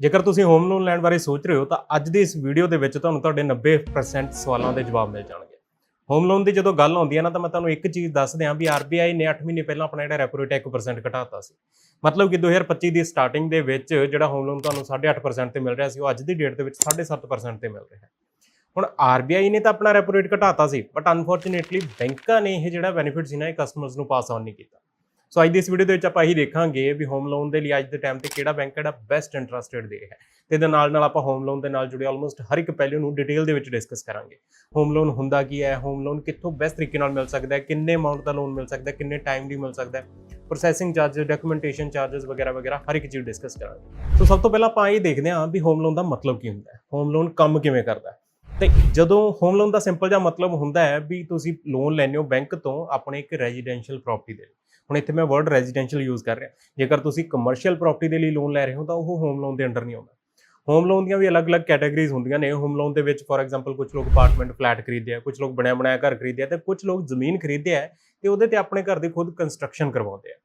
ਜੇਕਰ ਤੁਸੀਂ home loan ਲੈਣ ਬਾਰੇ ਸੋਚ ਰਹੇ ਹੋ, ਤਾਂ ਅੱਜ ਦੀ ਇਸ ਵੀਡੀਓ ਦੇ ਵਿੱਚ ਤੁਹਾਨੂੰ ਤੁਹਾਡੇ 90% ਸਵਾਲਾਂ ਦੇ ਜਵਾਬ ਮਿਲ ਜਾਣਗੇ। ਹੋਮ ਲੋਨ ਦੀ ਜਦੋਂ ਗੱਲ ਆਉਂਦੀ ਹੈ ਨਾ, ਤਾਂ ਮੈਂ ਤੁਹਾਨੂੰ ਇੱਕ ਚੀਜ਼ ਦੱਸ ਦਿਆਂ ਵੀ RBI ਨੇ 8 ਮਹੀਨੇ ਪਹਿਲਾਂ ਆਪਣਾ ਜਿਹੜਾ ਰੈਪੋ ਰੇਟ 1% ਘਟਾਤਾ ਸੀ। ਮਤਲਬ ਕਿ 2025 ਦੀ ਸਟਾਰਟਿੰਗ ਦੇ ਵਿੱਚ ਜਿਹੜਾ ਹੋਮ ਲੋਨ ਤੁਹਾਨੂੰ 8.5% ਤੇ ਮਿਲ ਰਿਹਾ ਸੀ, ਉਹ ਅੱਜ ਦੀ ਡੇਟ ਦੇ ਵਿੱਚ 7.5% ਤੇ ਮਿਲ ਰਿਹਾ ਹੈ। ਹੁਣ RBI ਨੇ ਤਾਂ ਆਪਣਾ ਰੈਪੋ ਰੇਟ ਘਟਾਤਾ ਸੀ ਬਟ ਅਨਫੋਰਚੂਨੇਟਲੀ ਬੈਂਕਾਂ ਨੇ ਇਹ ਜਿਹੜਾ ਬੈਨੀਫਿਟ ਸੀ ਨਾ, ਇਹ ਕਸਟਮਰਸ ਨੂੰ ਪਾਸ ਆਨ ਨਹੀਂ ਕੀਤਾ। ਸੋ ਅੱਜ ਦੀ ਇਸ ਵੀਡੀਓ ਦੇ ਵਿੱਚ ਆਪਾਂ ਇਹੀ ਦੇਖਾਂਗੇ ਵੀ ਹੋਮ ਲੋਨ ਦੇ ਲਈ ਅੱਜ ਦੇ ਟਾਈਮ ਤੇ ਕਿਹੜਾ ਬੈਂਕ ਜਿਹੜਾ ਬੈਸਟ ਇੰਟਰਸਟ ਦੇ ਰਿਹਾ ਹੈ। ਤੇ ਇਹਦੇ ਨਾਲ ਨਾਲ ਆਪਾਂ ਹੋਮ ਲੋਨ ਦੇ ਨਾਲ ਜੁੜੇ ਆਲਮੋਸਟ ਹਰ ਇੱਕ ਪਹਿਲੂ ਨੂੰ ਡਿਟੇਲ ਦੇ ਵਿੱਚ ਡਿਸਕਸ ਕਰਾਂਗੇ। ਹੋਮ ਲੋਨ ਹੁੰਦਾ ਕੀ ਹੈ ਹੋਮ ਲੋਨ ਕਿੱਥੋਂ ਬੈਸਟ ਤਰੀਕੇ ਨਾਲ ਮਿਲ ਸਕਦਾ ਹੈ, ਕਿੰਨੇ ਅਮਾਉਂਟ ਦਾ ਲੋਨ ਮਿਲ ਸਕਦਾ ਹੈ, ਕਿੰਨੇ ਟਾਈਮ ਦੀ ਮਿਲ ਸਕਦਾ ਹੈ ਪ੍ਰੋਸੈਸਿੰਗ ਚਾਰजेस ਡਾਕੂਮੈਂਟੇਸ਼ਨ ਚਾਰजेस ਵਗੈਰਾ ਵਗੈਰਾ ਹਰ ਇੱਕ ਚੀਜ਼ ਡਿਸਕਸ ਕਰਾਂਗੇ। ਸੋ ਸਭ ਤੋਂ ਪਹਿਲਾਂ ਆਪਾਂ ਇਹ ਦੇਖਦੇ ਹਾਂ ਵੀ ਹੋਮ ਲੋਨ ਦਾ ਮਤਲਬ ਕੀ ਹੁੰਦਾ ਹੈ ਹੋਮ ਲੋਨ ਕੰਮ ਕਿਵੇਂ ਕਰਦਾ ਹੈ। ਤੇ ਜਦੋਂ ਹੋਮ ਲੋਨ ਦਾ ਸਿੰਪਲ ਜਿਹਾ ਮਤਲਬ ਹੁੰਦਾ ਹੈ ਵੀ ਤੁਸੀਂ ਲੋਨ ਲੈਂਦੇ ਹੋ ਬੈਂਕ ਤੋਂ ਆਪਣੇ ਇੱਕ ਰੈਜ਼ੀਡੈਂਸ਼ੀਅਲ ਪ੍ਰਾਪਰਟੀ ਦੇ ਲਈ। ਹੁਣ ਇੱਥੇ ਮੈਂ ਵਰਡ ਰੈਜ਼ੀਡੈਂਸ਼ੀਅਲ ਯੂਜ਼ ਕਰ ਰਿਹਾ। ਜੇਕਰ ਤੁਸੀਂ ਕਮਰਸ਼ੀਅਲ ਪ੍ਰਾਪਰਟੀ ਦੇ ਲਈ ਲੋਨ ਲੈ ਰਹੇ ਹੋ ਤਾਂ ਉਹ ਹੋਮ ਲੋਨ ਦੇ ਅੰਡਰ ਨਹੀਂ ਆਉਂਦਾ। ਹੋਮ ਲੋਨ ਦੀਆਂ ਵੀ ਅਲੱਗ-ਅਲੱਗ ਕੈਟਾਗਰੀਜ਼ ਹੁੰਦੀਆਂ ਨੇ। ਹੋਮ ਲੋਨ ਦੇ ਵਿੱਚ ਫੋਰ ਐਗਜ਼ਾਮਪਲ ਕੁਝ ਲੋਕ ਅਪਾਰਟਮੈਂਟ ਫਲੈਟ ਖਰੀਦਦੇ ਆ ਕੁਝ ਲੋਕ ਬਣਿਆ ਬਣਾਇਆ ਘਰ ਖਰੀਦਦੇ ਆ ਤੇ ਕੁਝ ਲੋਕ ਜ਼ਮੀਨ ਖਰੀਦਦੇ ਆ ਤੇ ਉਹਦੇ ਤੇ ਆਪਣੇ ਘਰ ਦੀ ਖੁਦ ਕੰਸਟਰਕਸ਼ਨ ਕਰਵਾਉਂਦੇ ਆ।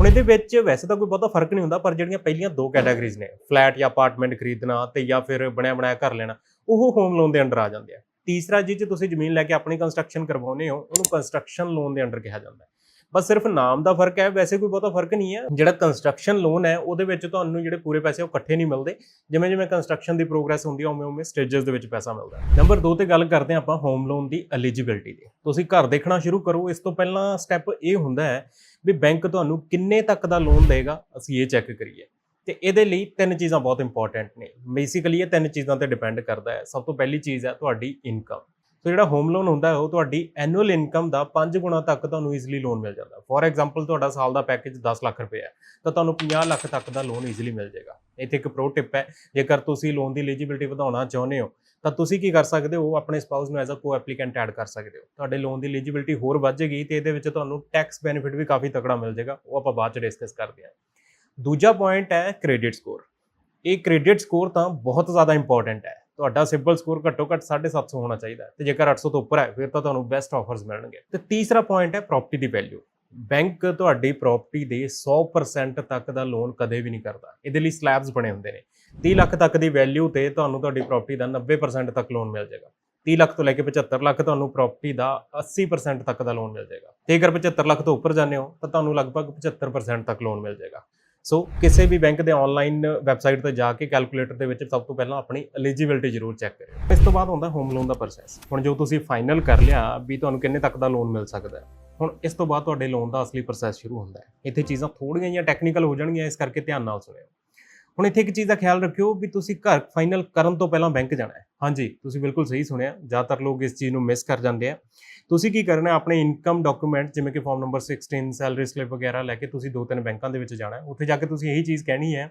ਹੁਣ ਇਹਦੇ ਵਿੱਚ ਵੈਸੇ ਤਾਂ ਕੋਈ ਬਹੁਤਾ ਫ਼ਰਕ ਨਹੀਂ ਹੁੰਦਾ, ਪਰ ਜਿਹੜੀਆਂ ਪਹਿਲੀਆਂ ਦੋ ਕੈਟਾਗਰੀਜ਼ ਨੇ ਫਲੈਟ ਜਾਂ ਅਪਾਰਟਮੈਂਟ ਖਰੀਦਣਾ ਤੇ ਜਾਂ ਫਿਰ ਬਣਿਆ ਬਣਾਇਆ ਘਰ ਲੈਣਾ, ਉਹ ਹੋਮ ਲੋਨ ਦੇ ਅੰਡਰ ਆ ਜਾਂਦੇ ਆ। ਤੀਸਰਾ ਜਿਹ 'ਚ ਤੁਸੀਂ ਜ਼ਮੀਨ ਲੈ ਕੇ ਆਪਣੀ ਕੰਸਟਰਕਸ਼ਨ ਕਰਵਾਉਂਦੇ ਹੋ, ਉਹਨੂੰ ਕੰਸਟਰਕਸ਼ਨ ਲੋਨ ਦੇ ਅੰਡਰ ਕਿਹਾ ਜਾਂਦਾ ਹੈ। ਬਸ ਸਿਰਫ ਨਾਮ ਦਾ ਫ਼ਰਕ ਹੈ, ਵੈਸੇ ਕੋਈ ਬਹੁਤਾ ਫ਼ਰਕ ਨਹੀਂ ਹੈ। ਜਿਹੜਾ ਕੰਸਟਰਕਸ਼ਨ ਲੋਨ ਹੈ, ਉਹਦੇ ਵਿੱਚ ਤੁਹਾਨੂੰ ਜਿਹੜੇ ਪੂਰੇ ਪੈਸੇ ਉਹ ਇਕੱਠੇ ਨਹੀਂ ਮਿਲਦੇ। ਜਿਵੇਂ ਜਿਵੇਂ ਕੰਸਟਰਕਸ਼ਨ ਦੀ ਪ੍ਰੋਗਰੈਸ ਹੁੰਦੀ ਹੈ ਉਵੇਂ ਉਵੇਂ ਸਟੇजेस ਦੇ ਵਿੱਚ ਪੈਸਾ ਮਿਲਦਾ ਨੰਬਰ 2 ਤੇ ਗੱਲ ਕਰਦੇ ਹਾਂ ਆਪਾਂ ਹੋਮ ਲੋਨ ਦੀ ਐਲੀਜੀਬਿਲਟੀ ਦੀ। ਤੁਸੀਂ ਘਰ ਦੇਖਣਾ ਸ਼ੁਰੂ ਕਰੋ, ਇਸ ਤੋਂ ਪਹਿਲਾਂ ਸਟੈਪ ਇਹ ਹੁੰਦਾ ਹੈ ਵੀ ਬੈਂਕ ਤੁਹਾਨੂੰ ਕਿੰਨੇ ਤੱਕ ਦਾ ਲੋਨ ਦੇਗਾ, ਅਸੀਂ ਇਹ ਚੈੱਕ ਕਰੀਏ। ਤੇ ਇਹਦੇ ਲਈ ਤਿੰਨ ਚੀਜ਼ਾਂ ਬਹੁਤ ਇੰਪੋਰਟੈਂਟ ਨੇ। ਬੇਸਿਕਲੀ ਇਹ ਤਿੰਨ ਚੀਜ਼ਾਂ ਤੇ ਡਿਪੈਂਡ ਕਰਦਾ ਹੈ। ਸਭ ਤੋਂ ਪਹਿਲੀ ਚੀਜ਼ ਹੈ ਤੁਹਾਡੀ ਇਨਕਮ ਸੋ ਜਿਹੜਾ ਹੋਮ ਲੋਨ ਹੁੰਦਾ ਹੈ, ਉਹ ਤੁਹਾਡੀ ਐਨੂਅਲ ਇਨਕਮ ਦਾ 5 ਗੁਣਾ ਤੱਕ ਤੁਹਾਨੂੰ ਈਜ਼ੀਲੀ ਲੋਨ ਮਿਲ ਜਾਂਦਾ। ਫੋਰ ਐਗਜ਼ਾਮਪਲ ਤੁਹਾਡਾ ਸਾਲ ਦਾ ਪੈਕੇਜ 10 ਲੱਖ ਰੁਪਏ ਹੈ, ਤਾਂ ਤੁਹਾਨੂੰ 50 ਲੱਖ ਤੱਕ ਦਾ ਲੋਨ ਈਜ਼ੀਲੀ ਮਿਲ ਜਾਏਗਾ। ਇੱਥੇ ਇੱਕ ਪ੍ਰੋ ਟਿਪ ਹੈ, ਜੇਕਰ ਤੁਸੀਂ ਲੋਨ ਦੀ ਐਲੀਜੀਬਿਲਟੀ ਵਧਾਉਣਾ ਚਾਹੁੰਦੇ ਹੋ, ਤਾਂ ਤੁਸੀਂ ਕੀ ਕਰ ਸਕਦੇ ਹੋ, ਆਪਣੇ ਸਪਾਊਸ ਨੂੰ ਐਜ਼ ਅ ਕੋ ਐਪਲੀਕੈਂਟ ਐਡ ਕਰ ਸਕਦੇ ਹੋ। ਤੁਹਾਡੇ ਲੋਨ ਦੀ ਐਲੀਜੀਬਿਲਟੀ ਹੋਰ ਵੱਧ ਜਾਏਗੀ, ਤੇ ਇਹਦੇ ਵਿੱਚ ਤੁਹਾਨੂੰ ਟੈਕਸ ਬੈਨੀਫਿਟ ਵੀ ਕਾਫੀ ਤਕੜਾ ਮਿਲ ਜਾਏਗਾ, ਉਹ ਆਪਾਂ ਬਾਅਦ ਚ ਡਿਸਕਸ ਕਰਦੇ ਹਾਂ। ਦੂਜਾ ਪੁਆਇੰਟ ਹੈ ਕ੍ਰੈਡਿਟ ਸਕੋਰ ਇਹ ਕ੍ਰੈਡਿਟ ਸਕੋਰ ਤਾਂ ਬਹੁਤ ਜ਼ਿਆਦਾ ਇੰਪੋਰਟੈਂਟ ਹੈ। ਤੁਹਾਡਾ ਸਿਬਲ ਸਕੋਰ ਘੱਟੋ ਘੱਟ 750 ਹੋਣਾ ਚਾਹੀਦਾ ਹੈ ਤੇ ਜੇਕਰ 800 ਤੋਂ ਉੱਪਰ ਹੈ, ਫਿਰ ਤਾਂ ਤੁਹਾਨੂੰ ਬੈਸਟ ਆਫਰਸ ਮਿਲਣਗੇ। ਤੇ ਤੀਸਰਾ ਪੁਆਇੰਟ ਹੈ ਪ੍ਰਾਪਰਟੀ ਦੀ ਵੈਲਿਊ ਬੈਂਕ ਤੁਹਾਡੀ ਪ੍ਰਾਪਰਟੀ ਦੇ 100% ਤੱਕ ਦਾ ਲੋਨ ਕਦੇ ਵੀ ਨਹੀਂ ਕਰਦਾ। ਇਹਦੇ ਲਈ ਸਲੈਬਸ ਬਣੇ ਹੁੰਦੇ ਨੇ। 30 ਲੱਖ ਤੱਕ ਦੀ ਵੈਲਿਊ ਤੇ ਤੁਹਾਨੂੰ ਤੁਹਾਡੀ ਪ੍ਰਾਪਰਟੀ ਦਾ 90% ਤੱਕ ਲੋਨ ਮਿਲ ਜਾਏਗਾ। 30 ਲੱਖ ਤੋਂ ਲੈ ਕੇ 75 ਲੱਖ ਤੁਹਾਨੂੰ ਪ੍ਰਾਪਰਟੀ ਦਾ 80% ਤੱਕ ਦਾ ਲੋਨ ਮਿਲ ਜਾਏਗਾ। ਤੇ ਅਗਰ 75 ਲੱਖ ਤੋਂ ਉੱਪਰ ਜਾਂਦੇ ਹੋ, ਤਾਂ ਤੁਹਾਨੂੰ ਲਗਭਗ 75% ਤੱਕ ਲੋਨ ਮਿਲ ਜਾਏਗਾ। ਸੋ ਕਿਸੇ ਵੀ ਬੈਂਕ ਦੇ ਆਨਲਾਈਨ ਵੈਬਸਾਈਟ ਤੇ ਜਾ ਕੇ ਕੈਲਕੂਲੇਟਰ ਦੇ ਵਿੱਚ ਸਭ ਤੋਂ ਪਹਿਲਾਂ ਆਪਣੀ ਐਲੀਜੀਬਿਲਟੀ ਜ਼ਰੂਰ ਚੈੱਕ ਕਰਿਓ। ਇਸ ਤੋਂ ਬਾਅਦ ਹੁੰਦਾ ਹੋਮ ਲੋਨ ਦਾ ਪ੍ਰੋਸੈਸ ਹੁਣ ਜੋ ਤੁਸੀਂ ਫਾਈਨਲ ਕਰ ਲਿਆ ਵੀ ਤੁਹਾਨੂੰ ਕਿੰਨੇ ਤੱਕ ਦਾ ਲੋਨ ਮਿਲ ਸਕਦਾ ਹੈ। ਹੁਣ ਇਸ ਤੋਂ ਬਾਅਦ ਤੁਹਾਡੇ ਲੋਨ ਦਾ ਅਸਲੀ ਪ੍ਰੋਸੈਸ ਸ਼ੁਰੂ ਹੁੰਦਾ ਹੈ। ਇੱਥੇ ਚੀਜ਼ਾਂ ਥੋੜੀਆਂ ਜਿਹੀਆਂ ਟੈਕਨੀਕਲ ਹੋ ਜਾਣਗੀਆਂ, ਇਸ ਕਰਕੇ ਧਿਆਨ ਨਾਲ ਸੁਣਿਓ। ਹੁਣ ਇੱਥੇ ਇੱਕ ਚੀਜ਼ ਦਾ ਖਿਆਲ ਰੱਖਿਓ ਵੀ ਤੁਸੀਂ ਘਰ ਫਾਈਨਲ ਕਰਨ ਤੋਂ ਪਹਿਲਾਂ ਬੈਂਕ ਜਾਣਾ ਹੈ। ਹਾਂਜੀ, ਤੁਸੀਂ ਬਿਲਕੁਲ ਸਹੀ ਸੁਣਿਆ। ਜ਼ਿਆਦਾਤਰ ਲੋਕ ਇਸ ਚੀਜ਼ ਨੂੰ ਮਿਸ ਕਰ ਜਾਂਦੇ ਆ। ਤੁਸੀਂ ਕੀ ਕਰਨਾ ਆਪਣੇ ਇਨਕਮ ਡਾਕੂਮੈਂਟ ਜਿਵੇਂ ਕਿ ਫਾਰਮ ਨੰਬਰ 16 ਸੈਲਰੀ ਸਲਿੱਪ ਵਗੈਰਾ ਲੈ ਕੇ ਤੁਸੀਂ ਦੋ ਤਿੰਨ ਬੈਂਕਾਂ ਦੇ ਵਿੱਚ ਜਾਣਾ ਉੱਥੇ ਜਾ ਕੇ ਤੁਸੀਂ ਇਹੀ ਚੀਜ਼ ਕਹਿਣੀ ਹੈ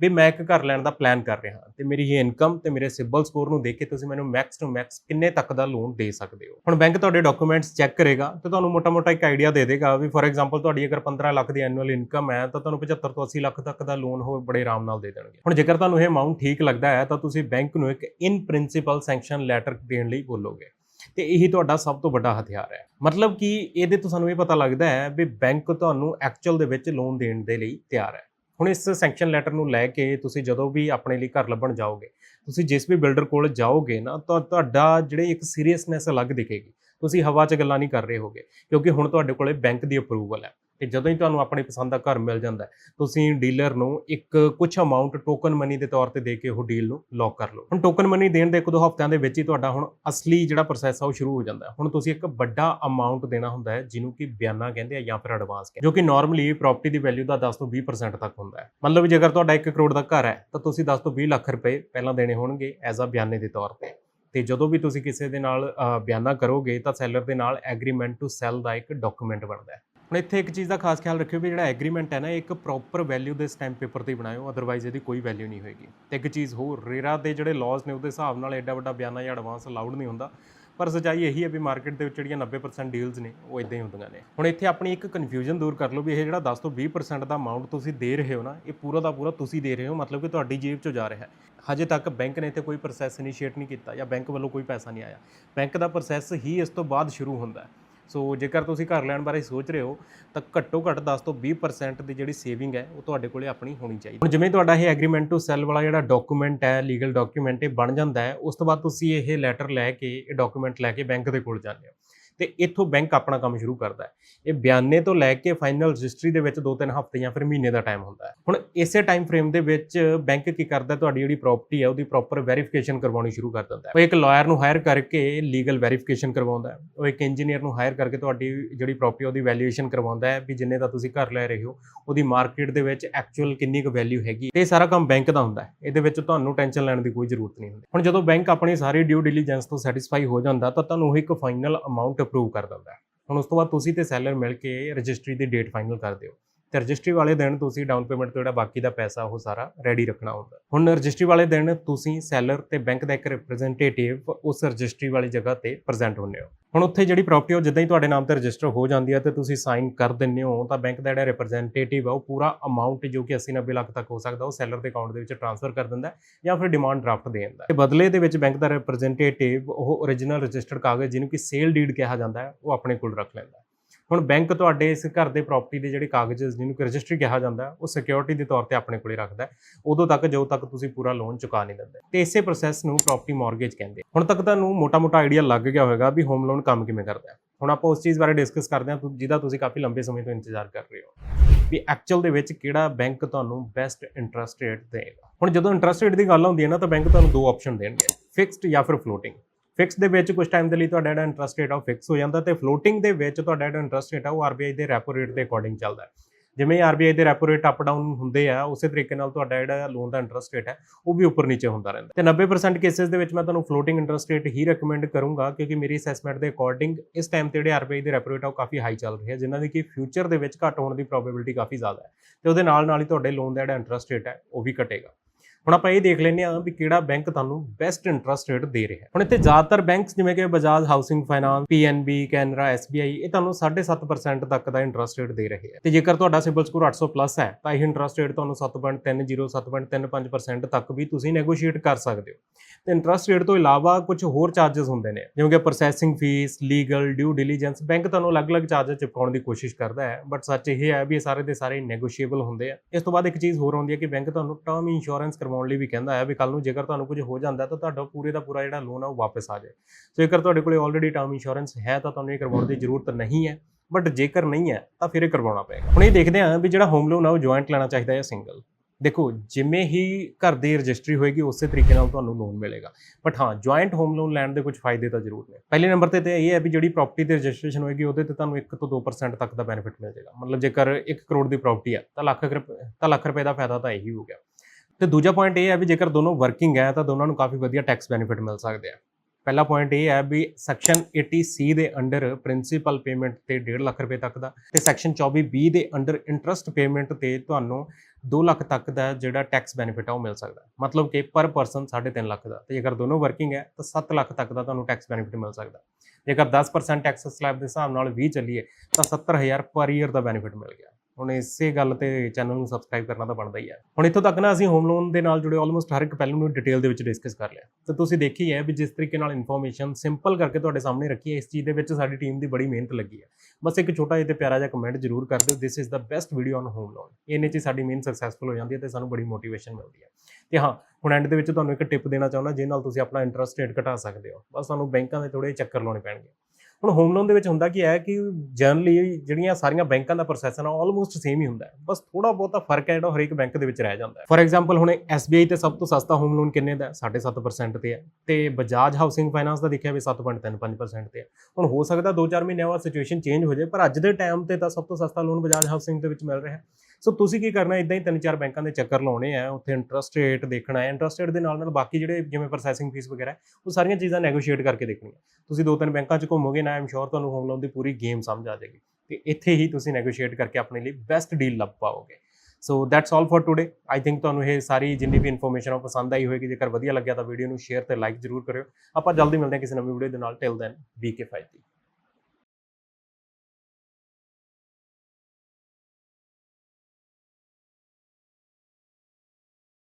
ਵੀ ਮੈਂ ਇੱਕ ਘਰ ਲੈਣ ਦਾ ਪਲਾਨ ਕਰ ਰਿਹਾ ਹਾਂ ਤੇ ਮੇਰੀ ਇਹ ਇਨਕਮ ਤੇ ਮੇਰੇ ਸਿਬਲ ਸਕੋਰ ਨੂੰ ਦੇਖ ਕੇ ਤੁਸੀਂ ਮੈਨੂੰ ਮੈਕਸ ਟੂ ਮੈਕਸ ਕਿੰਨੇ ਤੱਕ ਦਾ ਲੋਨ ਦੇ ਸਕਦੇ ਹੋ। ਹੁਣ ਬੈਂਕ ਤੁਹਾਡੇ ਡਾਕੂਮੈਂਟਸ ਚੈੱਕ ਕਰੇਗਾ ਤੇ ਤੁਹਾਨੂੰ ਮੋਟਾ-ਮੋਟਾ ਇੱਕ ਆਈਡੀਆ ਦੇ ਦੇਗਾ ਵੀ ਫੋਰ ਐਗਜ਼ਾਮਪਲ ਤੁਹਾਡੀ ਅਗਰ 15 ਲੱਖ ਦੀ ਐਨੂਅਲ ਇਨਕਮ ਹੈ ਤਾਂ ਤੁਹਾਨੂੰ 75 ਤੋਂ 80 ਲੱਖ ਤੱਕ ਦਾ ਲੋਨ ਹੋ ਬੜੇ ਆਰਾਮ ਨਾਲ ਦੇ ਦੇਣਗੇ। ਹੁਣ ਜੇਕਰ ਤੁਹਾਨੂੰ ਇਹ ਅਮਾਉਂਟ ਠੀਕ ਲੱਗਦਾ ਹੈ ਤਾਂ ਤੁਸੀਂ ਬੈਂਕ ਨੂੰ ਇੱਕ ਇਨ ਪ੍ਰਿੰਸੀਪਲ ਸੈਂਕਸ਼ਨ ਲੈਟਰ ਦੇਣ ਲਈ ਬੋਲੋਗੇ। ਤੇ ਇਹੀ ਤੁਹਾਡਾ ਸਭ ਤੋਂ ਵੱਡਾ ਹਥਿਆਰ ਹੈ। ਮਤਲਬ ਕਿ ਇਹਦੇ ਤੋਂ ਸਾਨੂੰ ਇਹ ਪਤਾ ਲੱਗਦਾ ਹੈ ਵੀ ਬੈਂਕ ਤੁਹਾਨੂੰ ਐਕਚੁਅਲ ਦੇ ਵਿੱਚ ਲੋਨ ਦੇਣ ਦੇ ਲਈ ਤਿਆਰ ਹੈ। ਹੁਣ ਇਸ ਸੈਂਕਸ਼ਨ ਲੈਟਰ ਨੂੰ ਲੈ ਕੇ ਤੁਸੀਂ ਜਦੋਂ ਵੀ ਆਪਣੇ ਲਈ ਘਰ ਲੱਭਣ ਜਾਓਗੇ, ਤੁਸੀਂ ਜਿਸ ਵੀ ਬਿਲਡਰ ਕੋਲ ਜਾਓਗੇ ਨਾ, ਤਾਂ ਤੁਹਾਡਾ ਜਿਹੜੇ ਇੱਕ ਸੀਰੀਅਸਨੈਸ ਅਲੱਗ ਦਿਖੇਗੀ। ਤੁਸੀਂ ਹਵਾ 'ਚ ਗੱਲਾਂ ਨਹੀਂ ਕਰ ਰਹੇ ਹੋਗੇ, ਕਿਉਂਕਿ ਹੁਣ ਤੁਹਾਡੇ ਕੋਲੇ ਬੈਂਕ ਦੀ ਅਪਰੂਵਲ ਹੈ। ਤੇ ਜਦੋਂ ਹੀ ਤੁਹਾਨੂੰ ਆਪਣੀ ਪਸੰਦ ਦਾ ਘਰ ਮਿਲ ਜਾਂਦਾ ਤੁਸੀਂ ਡੀਲਰ ਨੂੰ ਇੱਕ ਕੁਝ ਅਮਾਉਂਟ ਟੋਕਨ ਮਨੀ ਦੇ ਤੌਰ ਤੇ ਦੇ ਕੇ ਉਹ ਡੀਲ ਨੂੰ ਲੌਕ ਕਰ ਲਓ। ਹੁਣ ਟੋਕਨ ਮਨੀ ਦੇਣ ਦੇ ਇੱਕ ਦੋ ਹਫ਼ਤਿਆਂ ਦੇ ਵਿੱਚ ਹੀ ਤੁਹਾਡਾ ਹੁਣ ਅਸਲੀ ਜਿਹੜਾ ਪ੍ਰੋਸੈਸ ਆ ਉਹ ਸ਼ੁਰੂ ਹੋ ਜਾਂਦਾ ਹੁਣ ਤੁਸੀਂ ਇੱਕ ਵੱਡਾ ਅਮਾਉਂਟ ਦੇਣਾ ਹੁੰਦਾ ਹੈ, ਜਿਹਨੂੰ ਕਿ ਬਿਆਨਾ ਕਹਿੰਦੇ ਆ ਜਾਂ ਫਿਰ ਐਡਵਾਂਸ ਕਹਿੰਦੇ ਜੋ ਕਿ ਨਾਰਮਲੀ ਪ੍ਰਾਪਰਟੀ ਦੀ ਵੈਲਿਊ ਦਾ 10 ਤੋਂ 20% ਤੱਕ ਹੁੰਦਾ ਹੈ। ਮਤਲਬ ਅਗਰ ਤੁਹਾਡਾ 1 ਕਰੋੜ ਦਾ ਘਰ ਹੈ, ਤਾਂ ਤੁਸੀਂ 10 ਤੋਂ 20 ਲੱਖ ਰੁਪਏ ਪਹਿਲਾਂ ਦੇਣੇ ਹੋਣਗੇ ਐਜ਼ ਅ ਬਿਆਨੇ ਦੇ ਤੌਰ ਤੇ। ਤੇ ਜਦੋਂ ਵੀ ਤੁਸੀਂ ਕਿਸੇ ਦੇ ਨਾਲ ਬਿਆਨਾ ਕਰੋਗੇ, ਤਾਂ ਸੈਲਰ ਦੇ ਨਾਲ ਐਗਰੀਮੈਂਟ ਟੂ ਸੈਲ ਦਾ ਇੱਕ ਡਾਕੂਮੈਂਟ ਬਣਦਾ ਹੈ। ਹੁਣ ਇੱਥੇ ਇੱਕ ਚੀਜ਼ ਦਾ ਖਾਸ ਖਿਆਲ ਰੱਖਿਓ ਵੀ ਜਿਹੜਾ ਐਗਰੀਮੈਂਟ ਹੈ ਨਾ ਇੱਕ ਪ੍ਰੋਪਰ ਵੈਲਿਊ ਦੇ ਸਟੈਂਪ ਪੇਪਰ ਤੇ ਬਣਾਇਓ ਅਦਰਵਾਈਜ਼ ਇਹਦੀ ਕੋਈ ਵੈਲਿਊ ਨਹੀਂ ਹੋਏਗੀ। ਤੇ ਇੱਕ ਚੀਜ਼ ਹੋਰ, ਰੇਰਾ ਦੇ ਜਿਹੜੇ ਲਾਜ਼ ਨੇ ਉਹਦੇ ਹਿਸਾਬ ਨਾਲ ਐਡਾ ਵੱਡਾ ਬਿਆਨਾ ਜਾਂ ਐਡਵਾਂਸ ਅਲਾਉਡ ਨਹੀਂ ਹੁੰਦਾ। ਪਰ ਸੱਚਾਈ ਇਹੀ ਹੈ ਵੀ ਮਾਰਕੀਟ ਦੇ ਵਿੱਚ ਜਿਹੜੀਆਂ 90% ਡੀਲਸ ਨੇ, ਉਹ ਇਦਾਂ ਹੀ ਹੁੰਦੀਆਂ ਨੇ। ਹੁਣ ਇੱਥੇ ਆਪਣੀ ਇੱਕ ਕਨਫਿਊਜ਼ਨ ਦੂਰ ਕਰ ਲਓ ਵੀ ਇਹ ਜਿਹੜਾ 10 ਤੋਂ 20% ਦਾ ਅਮਾਉਂਟ ਤੁਸੀਂ ਦੇ ਰਹੇ ਹੋ ਨਾ, ਇਹ ਪੂਰਾ ਦਾ ਪੂਰਾ ਤੁਸੀਂ ਦੇ ਰਹੇ ਹੋ, ਮਤਲਬ ਕਿ ਤੁਹਾਡੀ ਜੇਬ ਚੋਂ ਜਾ ਰਿਹਾ ਹੈ। ਹਜੇ ਤੱਕ ਬੈਂਕ ਨੇ ਇੱਥੇ ਕੋਈ ਪ੍ਰੋਸੈਸ ਇਨੀਸ਼ੀਏਟ ਨਹੀਂ ਕੀਤਾ ਜਾਂ ਬੈਂਕ ਵੱਲੋਂ ਕੋਈ ਪੈਸਾ ਨਹੀਂ ਆਇਆ। ਬੈਂਕ ਦਾ ਪ੍ਰੋਸੈਸ ਹੀ ਇਸ ਤੋਂ ਬਾਅਦ ਸ਼ੁਰੂ ਹੁੰਦਾ ਹੈ। ਸੋ ਜੇਕਰ ਤੁਸੀਂ ਘਰ ਲੈਣ ਬਾਰੇ ਸੋਚ ਰਹੇ ਹੋ, ਤਾਂ ਘੱਟੋ ਘੱਟ 10 ਤੋਂ 20% ਦੀ ਜਿਹੜੀ ਸੇਵਿੰਗ ਹੈ, ਉਹ ਤੁਹਾਡੇ ਕੋਲੇ ਆਪਣੀ ਹੋਣੀ ਚਾਹੀਦੀ ਹੁਣ ਜਿਵੇਂ ਤੁਹਾਡਾ ਇਹ ਐਗਰੀਮੈਂਟ ਟੂ ਸੈਲ ਵਾਲਾ ਜਿਹੜਾ ਡਾਕੂਮੈਂਟ ਹੈ ਲੀਗਲ ਡਾਕੂਮੈਂਟ ਇਹ ਬਣ ਜਾਂਦਾ ਹੈ, ਉਸ ਤੋਂ ਬਾਅਦ ਤੁਸੀਂ ਇਹ ਲੈਟਰ ਲੈ ਕੇ, ਇਹ ਡਾਕੂਮੈਂਟ ਲੈ ਕੇ ਬੈਂਕ ਦੇ ਕੋਲ ਜਾਂਦੇ ਹੋ। ਤੇ ਇੱਥੋਂ ਬੈਂਕ ਆਪਣਾ ਕੰਮ ਸ਼ੁਰੂ ਕਰਦਾ ਹੈ। ਇਹ ਬਿਆਨੇ ਤੋਂ ਲੈ ਕੇ ਫਾਈਨਲ ਰਜਿਸਟਰੀ ਦੇ ਵਿੱਚ 2-3 ਹਫ਼ਤੇ ਜਾਂ ਫਿਰ ਮਹੀਨੇ ਦਾ ਟਾਈਮ ਹੁੰਦਾ ਹੈ। ਹੁਣ ਇਸੇ ਟਾਈਮ ਫਰੇਮ ਦੇ ਵਿੱਚ ਬੈਂਕ ਕੀ ਕਰਦਾ ਤੁਹਾਡੀ ਜਿਹੜੀ ਪ੍ਰਾਪਰਟੀ ਹੈ, ਉਹਦੀ ਪ੍ਰੋਪਰ ਵੈਰੀਫਿਕੇਸ਼ਨ ਕਰਵਾਉਣੀ ਸ਼ੁਰੂ ਕਰ ਦਿੰਦਾ ਹੈ। ਉਹ ਇੱਕ ਲਾਇਰ ਨੂੰ ਹਾਇਰ ਕਰਕੇ ਲੀਗਲ ਵੈਰੀਫਿਕੇਸ਼ਨ ਕਰਵਾਉਂਦਾ ਹੈ। ਉਹ ਇੱਕ ਇੰਜੀਨੀਅਰ ਨੂੰ ਹਾਇਰ ਕਰਕੇ ਤੁਹਾਡੀ ਜਿਹੜੀ ਪ੍ਰਾਪਰਟੀ ਉਹਦੀ ਵੈਲਿਊਏਸ਼ਨ ਕਰਵਾਉਂਦਾ ਹੈ ਵੀ ਜਿੰਨੇ ਦਾ ਤੁਸੀਂ ਘਰ ਲੈ ਰਹੇ ਹੋ, ਉਹਦੀ ਮਾਰਕੀਟ ਦੇ ਵਿੱਚ ਐਕਚੁਅਲ ਕਿੰਨੀ ਕੁ ਵੈਲਿਊ ਹੈਗੀ। ਤੇ ਇਹ ਸਾਰਾ ਕੰਮ ਬੈਂਕ ਦਾ ਹੁੰਦਾ ਹੈ। ਇਹਦੇ ਵਿੱਚ ਤੁਹਾਨੂੰ ਟੈਨਸ਼ਨ ਲੈਣ ਦੀ ਕੋਈ ਜ਼ਰੂਰਤ ਨਹੀਂ ਹੁੰਦੀ। ਹੁਣ ਜਦੋਂ ਬੈਂਕ ਆਪਣੀ ਸਾਰੀ ਡਿਊ ਡਿਲੀਜੈਂਸ ਤੋਂ ਸੈਟੀਸਫਾਈ ਹੋ ਜਾਂਦਾ, ਤਾਂ ਤੁਹਾਨੂੰ ਉਹ ਇੱਕ ਫਾਈਨਲ ਅਮਾਉਂਟ ਅਪਰੂਵ ਕਰ ਦਿੰਦਾ ਹੈ। ਹੁਣ ਉਸ ਤੋਂ ਬਾਅਦ ਤੁਸੀਂ ਤੇ ਸੈਲਰ ਮਿਲ ਕੇ ਰਜਿਸਟਰੀ ਦੀ ਡੇਟ ਫਾਈਨਲ ਕਰਦੇ ਹੋ ਤੇ ਰਜਿਸਟਰੀ ਵਾਲੇ ਦਿਨ ਤੁਸੀਂ ਡਾਊਨ ਪੇਮੈਂਟ ਤੋਂ ਜਿਹੜਾ ਬਾਕੀ ਦਾ ਪੈਸਾ, ਉਹ ਸਾਰਾ ਰੈਡੀ ਰੱਖਣਾ ਹੁੰਦਾ। ਹੁਣ ਰਜਿਸਟਰੀ ਵਾਲੇ ਦਿਨ ਤੁਸੀਂ ਸੈਲਰ ਤੇ ਬੈਂਕ ਦਾ ਇੱਕ ਰਿਪਰੈਜ਼ੈਂਟੇਟਿਵ ਉਸ ਰਜਿਸਟਰੀ ਵਾਲੀ ਜਗ੍ਹਾ ਤੇ ਪ੍ਰੈਜ਼ੈਂਟ ਹੁੰਦੇ ਹੋ। ਹੁਣ ਉੱਥੇ ਜਿਹੜੀ ਪ੍ਰਾਪਰਟੀ ਉਹ ਜਿੱਦਾਂ ਹੀ ਤੁਹਾਡੇ ਨਾਮ ਤੇ ਰਜਿਸਟਰ ਹੋ ਜਾਂਦੀ ਹੈ ਤੇ ਤੁਸੀਂ ਸਾਈਨ ਕਰ ਦਿੰਦੇ ਹੋ, ਤਾਂ ਬੈਂਕ ਦਾ ਜਿਹੜਾ ਰਿਪਰੈਜ਼ੈਂਟੇਟਿਵ ਆ, ਉਹ ਪੂਰਾ ਅਮਾਉਂਟ ਜੋ ਕਿ 80 90 ਲੱਖ ਤੱਕ ਹੋ ਸਕਦਾ, ਉਹ ਸੈਲਰ ਦੇ ਅਕਾਊਂਟ ਦੇ ਵਿੱਚ ਟ੍ਰਾਂਸਫਰ ਕਰ ਦਿੰਦਾ ਜਾਂ ਫਿਰ ਡਿਮਾਂਡ ਡਰਾਫਟ ਦੇ ਦਿੰਦਾ। ਹੈ ਤੇ ਬਦਲੇ ਦੇ ਵਿੱਚ ਬੈਂਕ ਦਾ ਰਿਪਰੈਜ਼ੈਂਟੇਟਿਵ ਉਹ ਓਰੀਜਨਲ ਰਜਿਸਟਰਡ ਕਾਗਜ਼ ਜਿਹਨੂੰ ਕਿ ਸੇਲ ਡੀਡ ਕਿਹਾ ਜਾਂਦਾ ਹੈ, ਉਹ ਆਪਣੇ ਕੋਲ ਰੱਖ ਲੈਂਦਾ। ਹੁਣ ਬੈਂਕ ਤੁਹਾਡੇ ਇਸ ਘਰ ਦੇ ਪ੍ਰਾਪਰਟੀ ਦੇ ਜਿਹੜੇ ਕਾਗਜ਼ ਜਿਹਨੂੰ ਕਿ ਰਜਿਸਟਰੀ ਕਿਹਾ ਜਾਂਦਾ, ਉਹ ਸਿਕਿਉਰਿਟੀ ਦੇ ਤੌਰ ਤੇ ਆਪਣੇ ਕੋਲੇ ਰੱਖਦਾ ਉਦੋਂ ਤੱਕ, ਜਦੋਂ ਤੱਕ ਤੁਸੀਂ ਪੂਰਾ ਲੋਨ ਚੁਕਾ ਨਹੀਂ ਦਿੰਦੇ। ਤੇ ਇਸੇ ਪ੍ਰੋਸੈਸ ਨੂੰ ਪ੍ਰਾਪਰਟੀ ਮਾਰਗੇਜ ਕਹਿੰਦੇ ਹੁਣ ਤੱਕ ਤੁਹਾਨੂੰ ਮੋਟਾ-ਮੋਟਾ ਆਈਡੀਆ ਲੱਗ ਗਿਆ ਹੋਵੇਗਾ ਵੀ ਹੋਮ ਲੋਨ ਕੰਮ ਕਿਵੇਂ ਕਰਦਾ ਹੈ। ਹੁਣ ਆਪਾਂ ਉਸ ਚੀਜ਼ ਬਾਰੇ ਡਿਸਕਸ ਕਰਦੇ ਹਾਂ, ਤੁ- ਜਿਹਦਾ ਤੁਸੀਂ ਕਾਫੀ ਲੰਬੇ ਸਮੇਂ ਤੋਂ ਇੰਤਜ਼ਾਰ ਕਰ ਰਹੇ ਹੋ। ਵੀ ਐਕਚੁਅਲ ਦੇ ਵਿੱਚ ਕਿਹੜਾ ਬੈਂਕ ਤੁਹਾਨੂੰ ਬੈਸਟ ਇੰਟਰਸਟ ਰੇਟ ਦੇਗਾ ਹੁਣ ਜਦੋਂ ਇੰਟਰਸਟ ਰੇਟ ਦੀ ਗੱਲ ਆਉਂਦੀ ਹੈ ਨਾ, ਤਾਂ ਬੈਂਕ ਤੁਹਾਨੂੰ ਦੋ ਆਪਸ਼ਨ ਦੇਣਗੇ ਫਿਕਸਡ ਜਾਂ ਫਿਰ ਫਲੋਟਿੰਗ ਫਿਕਸ ਦੇ ਵਿੱਚ ਕੁਝ ਟਾਈਮ ਦੇ ਲਈ ਤੁਹਾਡਾ ਜਿਹੜਾ ਇੰਟਰਸਟ ਰੇਟ ਆ ਉਹ ਫਿਕਸ ਹੋ ਜਾਂਦਾ ਤੇ ਫਲੋਟਿੰਗ ਦੇ ਵਿੱਚ ਤੁਹਾਡਾ ਜਿਹੜਾ ਇੰਟਰਸਟ ਰੇਟ ਆ ਉਹ ਆਰਬੀਆਈ ਦੇ ਰੈਪੋ ਰੇਟ ਦੇ ਅਕੋਰਡਿੰਗ ਚੱਲਦਾ ਹੈ। ਜਿਵੇਂ ਆਰਬੀਆਈ ਦੇ ਰੈਪੋ ਰੇਟ ਅਪ ਡਾਊਨ ਹੁੰਦੇ ਆ, ਉਸੇ ਤਰੀਕੇ ਨਾਲ ਤੁਹਾਡਾ ਜਿਹੜਾ ਲੋਨ ਦਾ ਇੰਟਰਸਟ ਰੇਟ ਹੈ, ਉਹ ਵੀ ਉੱਪਰ ਨੀਚੇ ਹੁੰਦਾ ਰਹਿੰਦਾ ਤੇ 90% ਕੇਸਿਸ ਦੇ ਵਿੱਚ ਮੈਂ ਤੁਹਾਨੂੰ ਫਲੋਟਿੰਗ ਇੰਟਰਸਟ ਰੇਟ ਹੀ ਰეკਮੈਂਡ ਕਰੂੰਗਾ, ਕਿਉਂਕਿ ਮੇਰੀ ਅਸੈਸਮੈਂਟ ਦੇ ਅਕੋਰਡਿੰਗ ਇਸ ਟਾਈਮ ਤੇ ਜਿਹੜੇ ਆਰਬੀਆਈ ਦੇ ਰੈਪੋ ਰੇਟ ਆ ਉਹ ਕਾਫੀ ਹਾਈ ਚੱਲ ਰਹੇ ਆ, ਜਿਨ੍ਹਾਂ ਦੀ ਕਿ ਫਿਊਚਰ ਦੇ ਵਿੱਚ ਘੱਟ ਹੋਣ ਦੀ ਪ੍ਰੋਬੇਬਿਲਿਟੀ ਕਾਫੀ ਜ਼ਿਆਦਾ ਹੈ। ਤੇ ਉਹਦੇ ਨਾਲ ਨਾਲ ਹੀ ਤੁਹਾਡੇ ਲੋਨ ਦਾ ਜਿਹੜਾ ਇੰਟਰਸਟ ਰੇਟ ਹੈ, ਉਹ ਵੀ ਘਟੇਗਾ। ਹੁਣ ਆਪਾਂ ਇਹ ਦੇਖ ਲੈਨੇ ਆ ਵੀ ਕਿਹੜਾ ਬੈਂਕ ਤੁਹਾਨੂੰ ਬੈਸਟ ਇੰਟਰਸਟ ਰੇਟ ਦੇ ਰਿਹਾ ਹੁਣ ਇੱਥੇ ਜ਼ਿਆਦਾਤਰ ਬੈਂਕਸ ਜਿਵੇਂ ਕਿ Bajaj housing finance PNB Canara SBI ਇਹ ਤੁਹਾਨੂੰ 7.5% ਤੱਕ ਦਾ ਇੰਟਰਸਟ ਰੇਟ ਦੇ ਰਹੇ ਆ ਤੇ ਜੇਕਰ ਤੁਹਾਡਾ ਸਿਬਲ ਸਕੋਰ 800 ਪਲੱਸ ਹੈ, ਤਾਂ ਇਹ ਇੰਟਰਸਟ ਰੇਟ ਤੁਹਾਨੂੰ 7.30 7.35% ਤੱਕ ਵੀ ਤੁਸੀਂ ਨੈਗੋਸ਼ੀਏਟ ਕਰ ਸਕਦੇ ਹੋ। ਤੇ ਇੰਟਰਸਟ ਰੇਟ ਤੋਂ ਇਲਾਵਾ ਕੁਝ ਹੋਰ ਚਾਰजेस ਹੁੰਦੇ ਨੇ, ਜਿਵੇਂ ਕਿ processing fee legal due diligence bank ਤੁਹਾਨੂੰ ਅਲੱਗ-ਅਲੱਗ ਚਾਰजेस ਚਿਪਕਾਉਣ ਦੀ ਕੋਸ਼ਿਸ਼ ਕਰਦਾ ਹੈ। ਬਟ ਸੱਚ ਇਹ ਹੈ ਵੀ ਇਹ ਸਾਰੇ ਦੇ ਸਾਰੇ ਨੈਗੋਸ਼ੀਏਬਲ ਹੁੰਦੇ ਆ। ਇਸ ਤੋਂ ਬਾਅਦ ਇੱਕ ਚੀਜ਼ ਹੋਰ ਹੁੰਦੀ ਹੈ ਕਿ ਬੈਂਕ ਤੁਹਾਨੂੰ ਟਰਮ ਇੰਸ਼ੋਰੈਂਸ ਕਰਵਾ ਕਰਵਾਉਣ ਲਈ ਵੀ ਕਹਿੰਦਾ ਹੈ ਵੀ ਕੱਲ ਨੂੰ ਜੇਕਰ ਤੁਹਾਨੂੰ ਕੁਝ ਹੋ ਜਾਂਦਾ ਤਾਂ ਤੁਹਾਡਾ ਪੂਰੇ ਦਾ ਪੂਰਾ ਜਿਹੜਾ ਲੋਨ ਆ ਉਹ ਵਾਪਸ ਆ ਜਾਏ। ਸੋ ਜੇਕਰ ਤੁਹਾਡੇ ਕੋਲੇ ਆਲਰੇਡੀ ਟਰਮ ਇੰਸ਼ੋਰੈਂਸ ਹੈ ਤਾਂ ਤੁਹਾਨੂੰ ਇਹ ਕਰਵਾਉਣ ਦੀ ਜ਼ਰੂਰਤ ਨਹੀਂ ਹੈ ਬਟ ਜੇਕਰ ਨਹੀਂ ਹੈ ਤਾਂ ਫਿਰ ਇਹ ਕਰਵਾਉਣਾ ਪਏਗਾ। ਹੁਣ ਇਹ ਦੇਖਦੇ ਹਾਂ ਵੀ ਜਿਹੜਾ ਹੋਮ ਲੋਨ ਆ ਉਹ ਜੁਆਇੰਟ ਲੈਣਾ ਚਾਹੀਦਾ ਹੈ ਸਿੰਗਲ ਦੇਖੋ, ਜਿਵੇਂ ਹੀ ਘਰ ਦੀ ਰਜਿਸਟਰੀ ਹੋਏਗੀ, ਉਸੇ ਤਰੀਕੇ ਨਾਲ ਤੁਹਾਨੂੰ ਲੋਨ ਮਿਲੇਗਾ। ਬਟ ਹਾਂ ਜੁਆਇੰਟ ਹੋਮ ਲੋਨ ਲੈਣ ਦੇ ਕੁਝ ਫਾਇਦੇ ਤਾਂ ਜ਼ਰੂਰ ਨੇ। ਪਹਿਲੇ ਨੰਬਰ ਤੇ ਤੇ ਇਹ ਹੈ ਵੀ ਜਿਹੜੀ ਪ੍ਰਾਪਰਟੀ ਦੀ ਰਜਿਸਟ੍ਰੇਸ਼ਨ ਹੋਏਗੀ, ਉਹਦੇ ਤੇ ਤੁਹਾਨੂੰ 1 ਤੋਂ 2% ਤੱਕ ਦਾ ਬੈਨੀਫਿਟ ਮਿਲ ਜਾਏਗਾ। ਮਤਲਬ ਜੇਕਰ 1 ਕਰੋੜ ਦੀ ਪ੍ਰਾਪਰਟੀ ਹੈ, ਤਾਂ ਲੱਖ ਤਾਂ ਲੱਖ ਰੁਪਏ ਦਾ ਫਾਇਦਾ ਤਾਂ ਇਹੀ ਹੋ ਗਿਆ। ਤੇ ਦੂਜਾ ਪੁਆਇੰਟ ਇਹ ਹੈ ਵੀ ਜੇਕਰ ਦੋਨੋਂ ਵਰਕਿੰਗ ਹੈ ਤਾਂ ਦੋਨਾਂ ਨੂੰ ਕਾਫੀ ਵਧੀਆ ਟੈਕਸ ਬੈਨੀਫਿਟ ਮਿਲ ਸਕਦੇ ਆ। ਪਹਿਲਾ ਪੁਆਇੰਟ ਇਹ ਹੈ ਵੀ ਸੈਕਸ਼ਨ 80C ਦੇ ਅੰਡਰ ਪ੍ਰਿੰਸੀਪਲ ਪੇਮੈਂਟ ਤੇ 1.5 ਲੱਖ ਰੁਪਏ ਤੱਕ ਦਾ ਤੇ ਸੈਕਸ਼ਨ 24B ਦੇ ਅੰਡਰ ਇੰਟਰਸਟ ਪੇਮੈਂਟ ਤੇ ਤੁਹਾਨੂੰ 2 ਲੱਖ ਤੱਕ ਦਾ ਜਿਹੜਾ ਟੈਕਸ ਬੈਨੀਫਿਟ ਆ ਉਹ ਮਿਲ ਸਕਦਾ। ਮਤਲਬ ਕਿ ਪਰ ਪਰਸਨ 3.5 ਲੱਖ ਦਾ। ਤੇ ਜੇਕਰ ਦੋਨੋਂ ਵਰਕਿੰਗ ਹੈ ਤਾਂ 7 ਲੱਖ ਤੱਕ ਦਾ ਤੁਹਾਨੂੰ ਟੈਕਸ ਬੈਨੀਫਿਟ ਮਿਲ ਸਕਦਾ। ਜੇਕਰ 10% ਟੈਕਸ ਸਲੈਬ ਦੇ ਹਿਸਾਬ ਨਾਲ ਵੀ ਚੱਲੀਏ ਤਾਂ 70000 ਪਰ ਈਅਰ ਦਾ ਬੈਨੀਫਿਟ ਮਿਲ ਗਿਆ। ਹੁਣ ਇਸੇ ਗੱਲ ਤੇ ਚੈਨਲ ਨੂੰ ਸਬਸਕ੍ਰਾਈਬ ਕਰਨਾ ਤਾਂ ਬਣਦਾ ਹੀ ਹੈ ਹੁਣ ਇੱਥੋਂ ਤੱਕ ਨਾ ਅਸੀਂ ਹੋਮ ਲੋਨ ਦੇ ਨਾਲ ਜੁੜੇ ਆਲਮੋਸਟ ਹਰ ਇੱਕ ਪਹਿਲੂ ਨੂੰ ਡਿਟੇਲ ਦੇ ਵਿੱਚ ਡਿਸਕਸ ਕਰ ਲਿਆ। ਤੇ ਤੁਸੀਂ ਦੇਖੀ ਹੈ ਵੀ ਜਿਸ ਤਰੀਕੇ ਨਾਲ ਇਨਫੋਰਮੇਸ਼ਨ ਸਿੰਪਲ ਕਰਕੇ ਤੁਹਾਡੇ ਸਾਹਮਣੇ ਰੱਖੀ ਹੈ, ਇਸ ਚੀਜ਼ ਦੇ ਵਿੱਚ ਸਾਡੀ ਟੀਮ ਦੀ ਬੜੀ ਮਿਹਨਤ ਲੱਗੀ ਹੈ। ਬਸ ਇੱਕ ਛੋਟਾ ਜਿਹਾ ਤੇ ਪਿਆਰਾ ਜਿਹਾ ਕਮੈਂਟ ਜ਼ਰੂਰ ਕਰ ਦਿਓ this is the best video on home loan ਇਹਨੇ 'ਚ ਸਾਡੀ ਮਿਹਨਤ ਸਕਸੈਸਫੁਲ ਹੋ ਜਾਂਦੀ ਹੈ ਤੇ ਸਾਨੂੰ ਬੜੀ ਮੋਟੀਵੇਸ਼ਨ ਮਿਲਦੀ ਹੈ। ਤੇ ਹਾਂ, ਹੁਣ ਐਂਡ ਦੇ ਵਿੱਚ ਤੁਹਾਨੂੰ ਇੱਕ ਟਿਪ ਦੇਣਾ ਚਾਹੁੰਦਾ, ਜਿਹਦੇ ਨਾਲ ਤੁਸੀਂ ਆਪਣਾ ਇੰਟਰਸਟ ਰੇਟ ਘਟਾ ਸਕਦੇ ਹੋ। ਬਸ ਤੁਹਾਨੂੰ ਬੈਂਕਾਂ ਦੇ ਥੋੜੇ ਚੱਕਰ ਲਾਉਣੇ ਪੈਣਗੇ। ਹੁਣ ਹੋਮ ਲੋਨ ਦੇ ਵਿੱਚ ਹੁੰਦਾ ਕੀ ਹੈ ਕਿ ਜਨਰਲੀ ਜਿਹੜੀਆਂ ਸਾਰੀਆਂ ਬੈਂਕਾਂ ਦਾ ਪ੍ਰੋਸੈਸ ਹੈ ਨਾ ਆਲਮੋਸਟ ਸੇਮ ਹੀ ਹੁੰਦਾ ਹੈ। ਬਸ ਥੋੜਾ ਬਹੁਤਾ ਫ਼ਰਕ ਹੈ ਜਿਹੜਾ ਹਰੇਕ ਬੈਂਕ ਦੇ ਵਿੱਚ ਰਹਿ ਜਾਂਦਾ ਹੈ। ਫੋਰ ਐਗਜ਼ਾਮਪਲ ਹੁਣ SBI ਤੇ ਸਭ ਤੋਂ ਸਸਤਾ ਹੋਮ ਲੋਨ ਕਿੰਨੇ ਦਾ ਹੈ? 7.5% ਤੇ ਹੈ। ਤੇ ਬਜਾਜ ਹਾਊਸਿੰਗ ਫਾਈਨਾਂਸ ਦਾ ਦੇਖਿਆ ਵੀ 7.35% ਤੇ ਹੈ। ਹੁਣ ਹੋ ਸਕਦਾ 2-4 ਮਹੀਨਿਆਂ ਬਾਅਦ ਸਿਚੁਏਸ਼ਨ ਚੇਂਜ ਹੋ ਜਾਏ, ਪਰ ਅੱਜ ਦੇ ਟਾਈਮ ਤੇ ਤਾਂ ਸਭ ਤੋਂ ਸਸਤਾ ਲੋਨ ਬਜਾਜ ਹਾਊਸਿੰਗ ਦੇ ਵਿੱਚ ਮਿਲ ਰਿਹਾ ਹੈ। ਸੋ ਤੁਸੀਂ ਕੀ ਕਰਨਾ? ਇਦਾਂ ਹੀ ਤਿੰਨ ਚਾਰ ਬੈਂਕਾਂ ਦੇ ਚੱਕਰ ਲਾਉਣੇ ਆ, ਉੱਥੇ ਇੰਟਰਸਟ ਰੇਟ ਦੇਖਣਾ ਹੈ। ਇੰਟਰਸਟ ਰੇਟ ਦੇ ਨਾਲ ਨਾਲ ਬਾਕੀ ਜਿਹੜੇ ਜਿਵੇਂ ਪ੍ਰੋਸੈਸਿੰਗ ਫੀਸ ਵਗੈਰਾ ਉਹ ਸਾਰੀਆਂ ਚੀਜ਼ਾਂ ਨੈਗੋਸ਼ੀਏਟ ਕਰਕੇ ਦੇਖਣੀਆਂ। ਤੁਸੀਂ ਦੋ ਤਿੰਨ ਬੈਂਕਾਂ 'ਚ ਘੁੰਮੋਗੇ ਨਾ ਆਮ ਸ਼ੋਰ ਤੁਹਾਨੂੰ ਹੋਮ ਲੋਨ ਦੀ ਪੂਰੀ ਗੇਮ ਸਮਝ ਆ ਜਾਏਗੀ। ਤੇ ਇੱਥੇ ਹੀ ਤੁਸੀਂ ਨੈਗੋਸ਼ੀਏਟ ਕਰਕੇ ਆਪਣੇ ਲਈ ਬੈਸਟ ਡੀਲ ਲੱਭ ਪਾਓਗੇ। So that's all for today I think ਤੁਹਾਨੂੰ ਇਹ ਸਾਰੀ ਜਿੰਨੀ ਵੀ ਇਨਫੋਰਮੇਸ਼ਨ ਆ ਪਸੰਦ ਆਈ ਹੋਵੇਗੀ ਜੇਕਰ ਵਧੀਆ ਲੱਗਿਆ ਤਾਂ ਵੀਡੀਓ ਨੂੰ ਸ਼ੇਅਰ ਤੇ ਲਾਈਕ ਜ਼ਰੂਰ ਕਰਿਓ। ਆਪਾਂ ਜਲਦੀ ਮਿਲਦੇ ਹਾਂ ਕਿਸੇ ਨਵੀਂ ਵੀਡੀਓ ਦੇ ਨਾਲ। ਟਿਲ ਦੈਨ ਬੀ ਕੇ 5